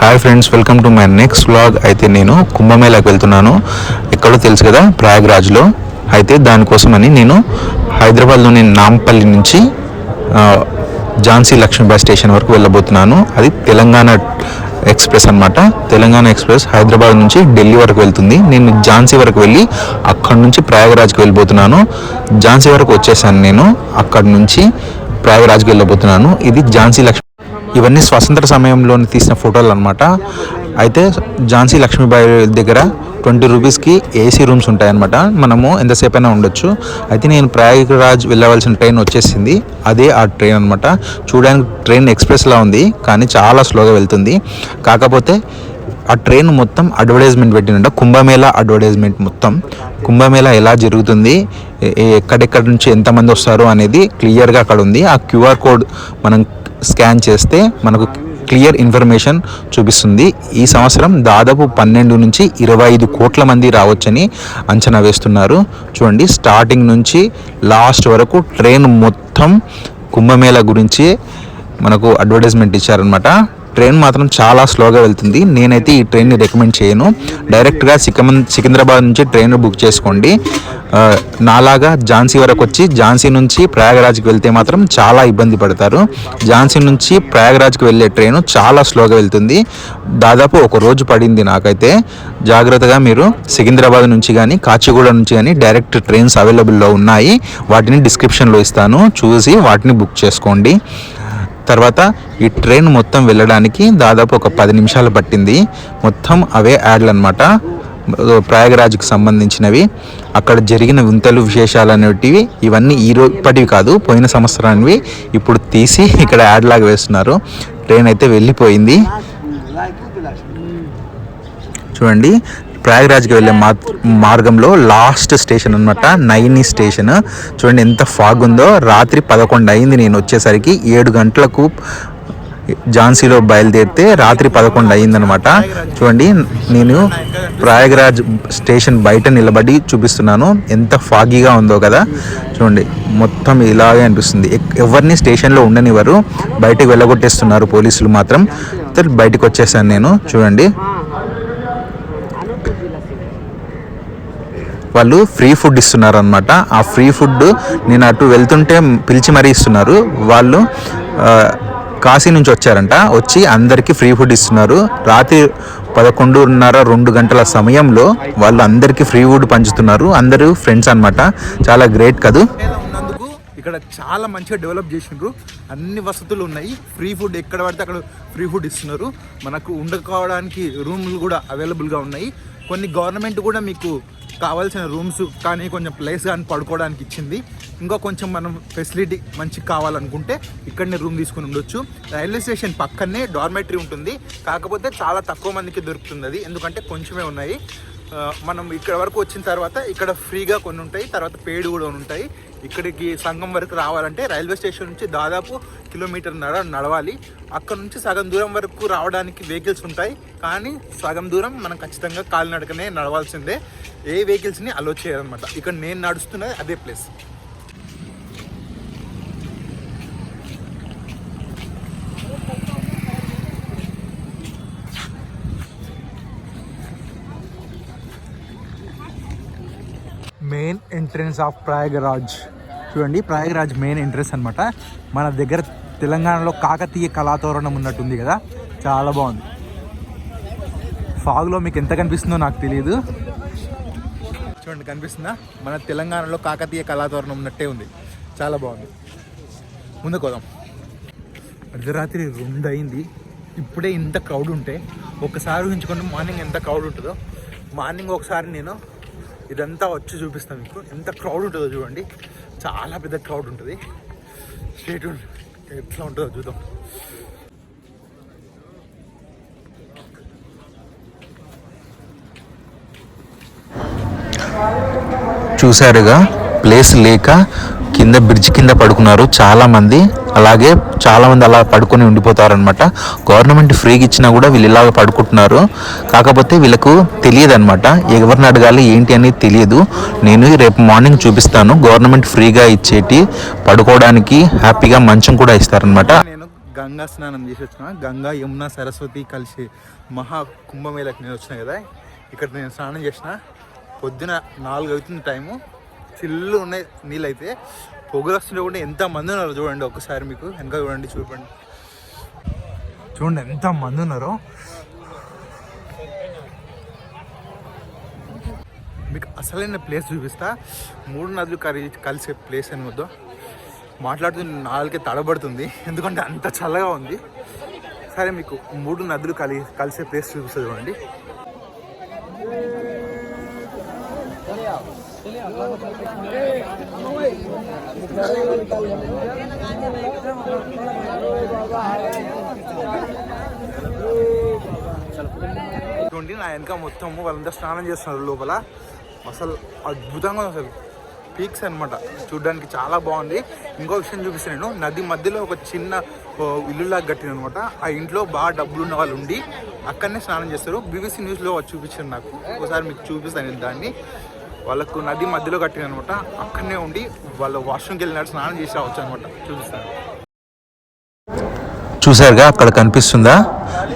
Hi friends welcome to my next vlog అయితే నేను కుంభమేళాకి వెళ్తున్నాను. ఎక్కడో తెలుసు కదా ప్రయాగ్రాజ్లో. అయితే దానికోసమని నేను హైదరాబాద్లోని నాంపల్లి నుంచి ఝాన్సీ లక్ష్మీబాయి స్టేషన్ వరకు వెళ్ళబోతున్నాను. అది తెలంగాణ ఎక్స్ప్రెస్ అన్నమాట. తెలంగాణ ఎక్స్ప్రెస్ హైదరాబాద్ నుంచి ఢిల్లీ వరకు వెళ్తుంది. నేను ఝాన్సీ వరకు వెళ్ళి అక్కడి నుంచి ప్రయాగరాజ్కి వెళ్ళిపోతున్నాను ఝాన్సీ వరకు వచ్చేసాను నేను. అక్కడి నుంచి ప్రయాగరాజ్కి వెళ్ళబోతున్నాను. ఇది ఝాన్సీ లక్ష్మి ఇవన్నీ స్వతంత్ర సమయంలో తీసిన ఫోటోలు అనమాట అయితే ఝాన్సీ లక్ష్మీబాయి దగ్గర ట్వంటీ రూపీస్కి ఏసీ రూమ్స్ ఉంటాయన్నమాట. మనము ఎంతసేపు అయినా ఉండొచ్చు. అయితే నేను ప్రయాగరాజ్ వెళ్ళవలసిన ట్రైన్ వచ్చేసింది. అదే ఆ ట్రైన్ అనమాట చూడడానికి ట్రైన్ ఎక్స్ప్రెస్లా ఉంది కానీ చాలా స్లోగా వెళ్తుంది. కాకపోతే ఆ ట్రైన్ మొత్తం అడ్వర్టైజ్మెంట్ పెట్టిందంట. కుంభమేళా అడ్వర్టైజ్మెంట్ మొత్తం. కుంభమేళా ఎలా జరుగుతుంది? ఎక్కడెక్కడి నుంచి ఎంతమంది వస్తారు అనేది క్లియర్గా అక్కడ ఉంది. ఆ క్యూఆర్ కోడ్ మనం స్కాన్ చేస్తే మనకు క్లియర్ ఇన్ఫర్మేషన్ చూపిస్తుంది. ఈ సంవత్సరం దాదాపు పన్నెండు నుంచి ఇరవై ఐదు కోట్ల మంది రావచ్చని అంచనా వేస్తున్నారు. చూడండి స్టార్టింగ్ నుంచి లాస్ట్ వరకు ట్రైన్ మొత్తం కుంభమేళ గురించి మనకు అడ్వర్టైజ్మెంట్ ఇచ్చారనమాట ట్రైన్ మాత్రం చాలా స్లోగా వెళ్తుంది. నేనైతే ఈ ట్రైన్ని రికమెండ్ చేయను. డైరెక్ట్గా సికం సికింద్రాబాద్ నుంచి ట్రైన్ బుక్ చేసుకోండి. నాలాగా ఝాన్సీ వరకు వచ్చి ఝాన్సీ నుంచి ప్రయాగరాజ్కి వెళ్తే మాత్రం చాలా ఇబ్బంది పడతారు. ఝాన్సీ నుంచి ప్రయాగరాజ్కి వెళ్ళే ట్రైన్ చాలా స్లోగా వెళ్తుంది. దాదాపు ఒక రోజు పడింది నాకైతే. జాగ్రత్తగా మీరు సికింద్రాబాద్ నుంచి కానీ కాచిగూడ నుంచి కానీ డైరెక్ట్ ట్రైన్స్ అవైలబుల్లో ఉన్నాయి. వాటిని డిస్క్రిప్షన్లో ఇస్తాను. చూసి వాటిని బుక్ చేసుకోండి. తర్వాత ఈ ట్రైన్ మొత్తం వెళ్ళడానికి దాదాపు ఒక పది నిమిషాలు పట్టింది. మొత్తం అవే యాడ్లు అనమాట ప్రయాగరాజ్కి సంబంధించినవి అక్కడ జరిగిన వింతలు విశేషాలు అనేటివి ఇవన్నీ ఈ ఇప్పటివి కాదు పోయిన సంవత్సరానివి ఇప్పుడు తీసి ఇక్కడ యాడ్ లాగా వేస్తున్నారు. ట్రైన్ అయితే వెళ్ళిపోయింది. చూడండి ప్రయాగరాజ్కి వెళ్ళే మా మార్గంలో లాస్ట్ స్టేషన్ అనమాట నైని స్టేషన్. చూడండి ఎంత ఫాగ్ ఉందో రాత్రి పదకొండు అయింది నేను వచ్చేసరికి. ఏడు గంటలకు ఝాన్సీలో బయలుదేరితే రాత్రి పదకొండు అయిందనమాట చూడండి నేను ప్రయాగరాజ్ స్టేషన్ బయట నిలబడి చూపిస్తున్నాను. ఎంత ఫాగీగా ఉందో కదా. చూడండి మొత్తం ఇలాగే అనిపిస్తుంది. ఎక్- ఎవరిని స్టేషన్లో ఉండనివ్వరు. బయటకు వెళ్ళగొట్టేస్తున్నారు పోలీసులు మాత్రం. బయటకు వచ్చేసాను నేను. చూడండి. వాళ్ళు ఫ్రీ ఫుడ్ ఇస్తున్నారు అనమాట ఆ ఫ్రీ ఫుడ్ నేను అటు వెళ్తుంటే పిలిచి మరీ ఇస్తున్నారు. వాళ్ళు కాశీ నుంచి వచ్చారంట. వచ్చి అందరికీ ఫ్రీ ఫుడ్ ఇస్తున్నారు. రాత్రి పదకొండున్నర రెండు గంటల సమయంలో వాళ్ళు అందరికీ ఫ్రీ ఫుడ్ పంచుతున్నారు. అందరూ ఫ్రెండ్స్ అన్నమాట. చాలా గ్రేట్ కదూ. ఉన్నందుకు ఇక్కడ చాలా మంచిగా డెవలప్ చేసిండ్రు. అన్ని వసతులు ఉన్నాయి. ఫ్రీ ఫుడ్ ఎక్కడ పడితే అక్కడ ఫ్రీ ఫుడ్ ఇస్తున్నారు. మనకు ఉండకోవడానికి రూమ్లు కూడా అవైలబుల్గా ఉన్నాయి. కొన్ని గవర్నమెంట్ కూడా మీకు కావాల్సిన రూమ్స్ కానీ కొంచెం ప్లేస్ కానీ పడుకోవడానికి ఇచ్చింది. ఇంకా కొంచెం మనం ఫెసిలిటీ మంచి కావాలనుకుంటే ఇక్కడనే రూమ్ తీసుకుని ఉండొచ్చు. రైల్వే స్టేషన్ పక్కనే డార్మెటరీ ఉంటుంది. కాకపోతే చాలా తక్కువ మందికి దొరుకుతుంది అది. ఎందుకంటే కొంచెమే ఉన్నాయి. మనం ఇక్కడ వరకు వచ్చిన తర్వాత ఇక్కడ ఫ్రీగా కొన్ని ఉంటాయి. తర్వాత పేడు కూడా ఉంటాయి. ఇక్కడికి సంఘం వరకు రావాలంటే రైల్వే స్టేషన్ నుంచి దాదాపు కిలోమీటర్ నడ నడవాలి. అక్కడ నుంచి సగం దూరం వరకు రావడానికి వెహికల్స్ ఉంటాయి. కానీ సగం దూరం మనం ఖచ్చితంగా కాలినడకనే నడవాల్సిందే. ఏ వెహికల్స్ని అలో చేయాలన్నమాట ఇక్కడ నేను నడుస్తున్నది అదే place main entrance of Prayagraj చూడండి ప్రయాగరాజ్ మెయిన్ ఎంట్రన్స్ అనమాట మన దగ్గర తెలంగాణలో కాకతీయ కళాతోరణం ఉన్నట్టుంది కదా. చాలా బాగుంది. ఫాగ్లో మీకు ఎంత కనిపిస్తుందో నాకు తెలియదు చూడండి కనిపిస్తుందా? మన తెలంగాణలో కాకతీయ కళాతోరణం ఉన్నట్టే ఉంది. చాలా బాగుంది. ముందుకు పోదాం. అర్ధరాత్రి రెండు అయింది ఇప్పుడే ఇంత క్రౌడ్ ఉంటే ఒకసారి ఊహించుకుంటే మార్నింగ్ ఎంత క్రౌడ్ ఉంటుందో. మార్నింగ్ ఒకసారి నేను ఇదంతా వచ్చి చూపిస్తాను మీకు. ఎంత క్రౌడ్ ఉంటుందో చూడండి. చాలా పెద్ద క్రౌడ్ ఉంటుంది. స్టేట్ ఎట్లా ఉంటుందో చూద్దాం. చూశారుగా ప్లేస్ లేక కింద బ్రిడ్జ్ కింద పడుకున్నారు చాలామంది. అలాగే చాలామంది అలా పడుకొని ఉండిపోతారనమాట గవర్నమెంట్ ఫ్రీగా ఇచ్చినా కూడా వీళ్ళు ఇలాగ పడుకుంటున్నారు. కాకపోతే వీళ్ళకు తెలియదు అనమాట ఎవరిని అడగాలి ఏంటి అనేది తెలియదు. నేను రేపు మార్నింగ్ చూపిస్తాను. గవర్నమెంట్ ఫ్రీగా ఇచ్చేటి పడుకోవడానికి హ్యాపీగా మంచం కూడా ఇస్తారనమాట నేను గంగా స్నానం చేసి వచ్చిన. గంగా యమున సరస్వతి కలిసి మహా కుంభమేళకి నేను వచ్చిన కదా. ఇక్కడ నేను స్నానం చేసిన. పొద్దున నాలుగు అవుతుంది టైము. చిల్లు ఉన్నాయి నీళ్ళు అయితే పొగలు వస్తుంటే కూడా ఎంత మంది ఉన్నారు చూడండి ఒకసారి మీకు. వెనక చూడండి చూడండి చూడండి ఎంత మంది ఉన్నారో. మీకు అసలైన ప్లేస్ చూపిస్తా. మూడు నదులు కలి కలిసే ప్లేస్ అని వద్దు. మాట్లాడుతున్న నాలుగే తడబడుతుంది. ఎందుకంటే అంత చల్లగా ఉంది. సరే మీకు మూడు నదులు కలి కలిసే ప్లేస్ చూపిస్తుంది చూడండి. ఇటువంటి నా వెనక మొత్తం వాళ్ళంతా స్నానం చేస్తున్నారు లోపల. అసలు అద్భుతంగా ఉంది అసలు. పీక్స్ అనమాట చూడడానికి చాలా బాగుంది. ఇంకో విషయం చూపిస్తాను నది మధ్యలో ఒక చిన్న ఇల్లులాగా కట్టిన అనమాట ఆ ఇంట్లో బాగా డబ్బులు ఉన్న వాళ్ళు ఉండి అక్కడనే స్నానం చేస్తారు. బీబీసీ న్యూస్లో చూపించారు నాకు. ఒకసారి మీకు చూపిస్తాను నేను దాన్ని. వాళ్ళకు నది మధ్యలో కట్టిన అనమాట అక్కడనే ఉండి వాళ్ళు వాష్రూమ్కి వెళ్ళినట్టు స్నానం చేసి రావచ్చు అనమాట. చూపిస్తాను. చూసారుగా అక్కడ కనిపిస్తుందా?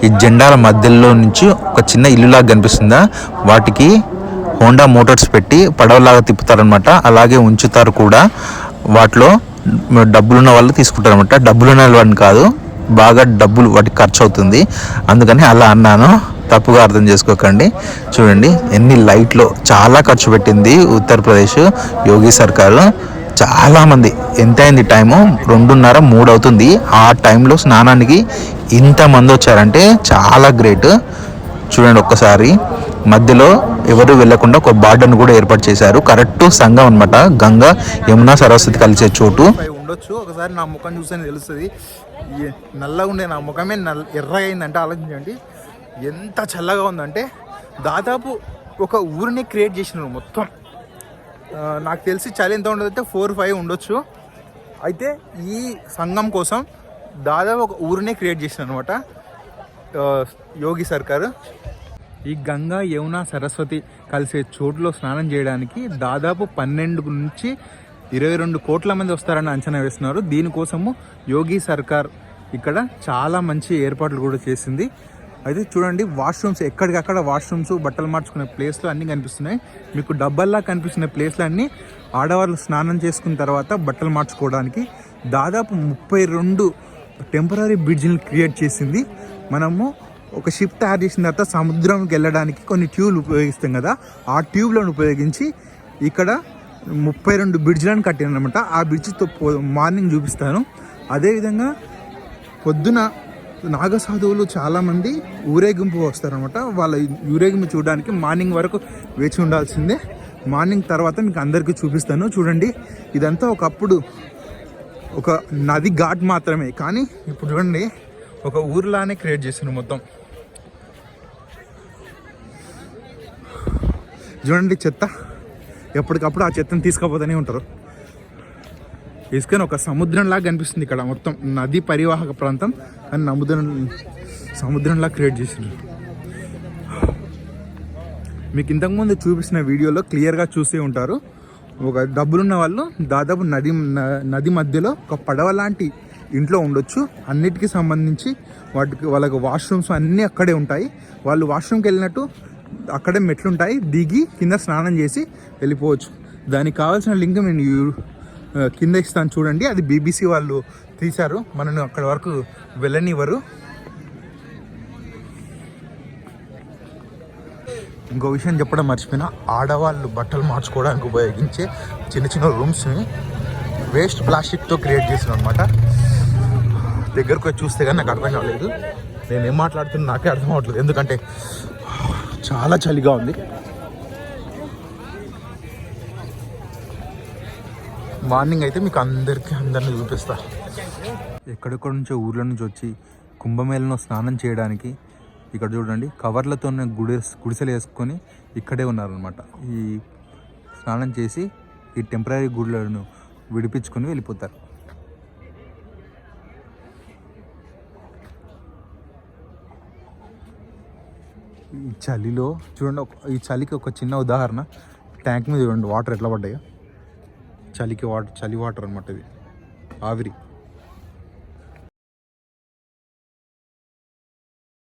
ఈ జెండాల మధ్యలో నుంచి ఒక చిన్న ఇల్లులాగా కనిపిస్తుందా? వాటికి హోండా మోటార్స్ పెట్టి పడవలాగా తిప్పుతారనమాట. అలాగే ఉంచుతారు కూడా. వాటిలో డబ్బులున్న వాళ్ళు తీసుకుంటారనమాట. డబ్బులున్న వాళ్ళని కాదు బాగా డబ్బులు వాటికి ఖర్చు అవుతుంది అందుకని అలా అన్నాను. తప్పుగా అర్థం చేసుకోకండి. చూడండి ఎన్ని లైట్లు చాలా ఖర్చు పెట్టింది ఉత్తరప్రదేశ్ యోగి సర్కారు. చాలామంది ఎంత అయింది టైము? రెండున్నర మూడు అవుతుంది ఆ టైంలో స్నానానికి ఇంతమంది వచ్చారంటే చాలా గ్రేట్. చూడండి ఒక్కసారి మధ్యలో ఎవరు వెళ్ళకుండా ఒక బార్డర్ను కూడా ఏర్పాటు చేశారు. కరెక్ట్ సంఘం అనమాట గంగా యమున సరస్వతి కలిసే చోటు. ఉండొచ్చు. ఒకసారి నా ముఖం చూస్తే తెలుస్తుంది. నల్లగా ఉండే నా ముఖమే నల్ల ఎర్రగా అయిందంటే ఆలోచించండి. ఎంత చల్లగా ఉందంటే దాదాపు ఒక ఊరిని క్రియేట్ చేసినారు మొత్తం. నాకు తెలిసి చలి ఎంత ఉండదంటే ఫోర్ ఫైవ్ ఉండొచ్చు. అయితే ఈ సంఘం కోసం దాదాపు ఒక ఊరినే క్రియేట్ చేసిన అనమాట యోగి సర్కారు. ఈ గంగా యమున సరస్వతి కలిసే చోటులో స్నానం చేయడానికి దాదాపు పన్నెండు నుంచి ఇరవై రెండు కోట్ల మంది వస్తారని అంచనా వేస్తున్నారు. దీనికోసము యోగి సర్కార్ ఇక్కడ చాలా మంచి ఏర్పాట్లు కూడా చేసింది. అయితే చూడండి వాష్రూమ్స్ ఎక్కడికక్కడ వాష్రూమ్స్ బట్టలు మార్చుకునే ప్లేస్లు అన్నీ కనిపిస్తున్నాయి. మీకు డబ్బల్లా కనిపిస్తున్న ప్లేస్లు అన్నీ ఆడవాళ్ళు స్నానం చేసుకున్న తర్వాత బట్టలు మార్చుకోవడానికి దాదాపు ముప్పై రెండు టెంపరీ బ్రిడ్జ్ని క్రియేట్ చేసింది. మనము ఒక షిప్ తయారు చేసిన తర్వాత సముద్రంకి వెళ్ళడానికి కొన్ని ట్యూబ్లు ఉపయోగిస్తాం కదా ఆ ట్యూబ్లను ఉపయోగించి ఇక్కడ ముప్పై రెండు బ్రిడ్జ్లను కట్టినమాట ఆ బ్రిడ్జ్తో మార్నింగ్ చూపిస్తాను. అదేవిధంగా పొద్దున నాగసాధువులు చాలామంది ఊరేగింపు వస్తారనమాట వాళ్ళ ఊరేగింపు చూడడానికి మార్నింగ్ వరకు వేచి ఉండాల్సిందే. మార్నింగ్ తర్వాత మీకు అందరికీ చూపిస్తాను. చూడండి ఇదంతా ఒకప్పుడు ఒక నది ఘాట్ మాత్రమే. కానీ ఇప్పుడు చూడండి ఒక ఊర్లానే క్రియేట్ చేసిండ్రు మొత్తం. చూడండి చెత్త. ఎప్పటికప్పుడు ఆ చెత్తను తీసుకుపోతూనే ఉంటారు. ఇసుకను ఒక సముద్రంలాగా కనిపిస్తుంది ఇక్కడ. మొత్తం నది పరివాహక ప్రాంతం అని సముద్రం సముద్రంలా క్రియేట్ చేసిండ్రు. మీకు ఇంతకుముందు చూపించిన వీడియోలో క్లియర్గా చూసే ఉంటారు. ఒక డబ్బులున్న వాళ్ళు దాదాపు నది నది మధ్యలో ఒక పడవ లాంటి ఇంట్లో ఉండొచ్చు. అన్నిటికీ సంబంధించి వాటికి వాళ్ళకి వాష్రూమ్స్ అన్నీ అక్కడే ఉంటాయి. వాళ్ళు వాష్రూమ్కి వెళ్ళినట్టు అక్కడే మెట్లుంటాయి దిగి కింద స్నానం చేసి వెళ్ళిపోవచ్చు. దానికి కావాల్సిన లింక్ నేను కింద ఇస్తాను చూడండి. అది బీబీసీ వాళ్ళు తీశారు. మనను అక్కడ వరకు వెళ్ళనివ్వరు. ఇంకో విషయం చెప్పడం మర్చిపోయినా ఆడవాళ్ళు బట్టలు మార్చుకోవడానికి ఉపయోగించే చిన్న చిన్న రూమ్స్ని వేస్ట్ ప్లాస్టిక్తో క్రియేట్ చేసిన అనమాట దగ్గరకు వచ్చి చూస్తే కానీ నాకు అర్థం కాలేదు. నేను ఏం మాట్లాడుతున్నా నాకే అర్థం అవ్వట్లేదు. ఎందుకంటే చాలా చలిగా ఉంది. మార్నింగ్ అయితే మీకు అందరికీ అందరిని చూపిస్తా. ఎక్కడెక్కడ నుంచో ఊర్ల నుంచి వచ్చి కుంభమేళలో స్నానం చేయడానికి ఇక్కడ చూడండి కవర్లతో గుడి గుడిసెలు వేసుకొని ఇక్కడే ఉన్నారనమాట ఈ స్నానం చేసి ఈ టెంపరీ గుడులను విడిపించుకొని వెళ్ళిపోతారు. ఈ చలిలో చూడండి ఒక- ఈ చలికి ఒక చిన్న ఉదాహరణ. ట్యాంక్ మీద చూడండి వాటర్ ఎట్లా పడ్డాయో. చలికి వాటర్ చలి వాటర్ అనమాట ఇది. ఆవిరి.